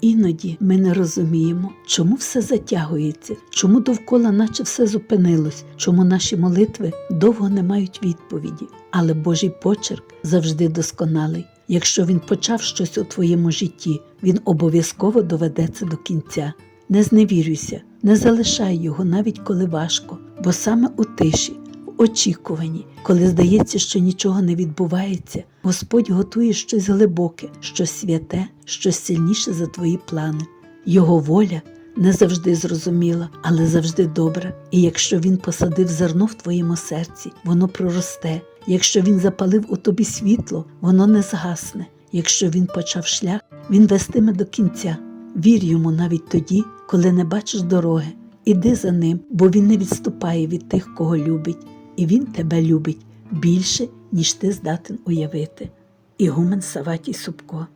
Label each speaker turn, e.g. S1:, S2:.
S1: Іноді ми не розуміємо, чому все затягується, чому довкола наче все зупинилось, чому наші молитви довго не мають відповіді. Але Божий почерк завжди досконалий. Якщо він почав щось у твоєму житті, він обов'язково доведе це до кінця. Не зневірюйся, не залишай його навіть коли важко, бо саме у тиші, очікуванні, коли здається, що нічого не відбувається, Господь готує щось глибоке, щось святе, щось сильніше за твої плани. Його воля не завжди зрозуміла, але завжди добра. І якщо він посадив зерно в твоєму серці, воно проросте. Якщо він запалив у тобі світло, воно не згасне. Якщо він почав шлях, він вестиме до кінця. Вір йому навіть тоді, коли не бачиш дороги. Іди за ним, бо він не відступає від тих, кого любить, і він тебе любить більше, ніж ти здатен уявити. Ігумен Саватій Субко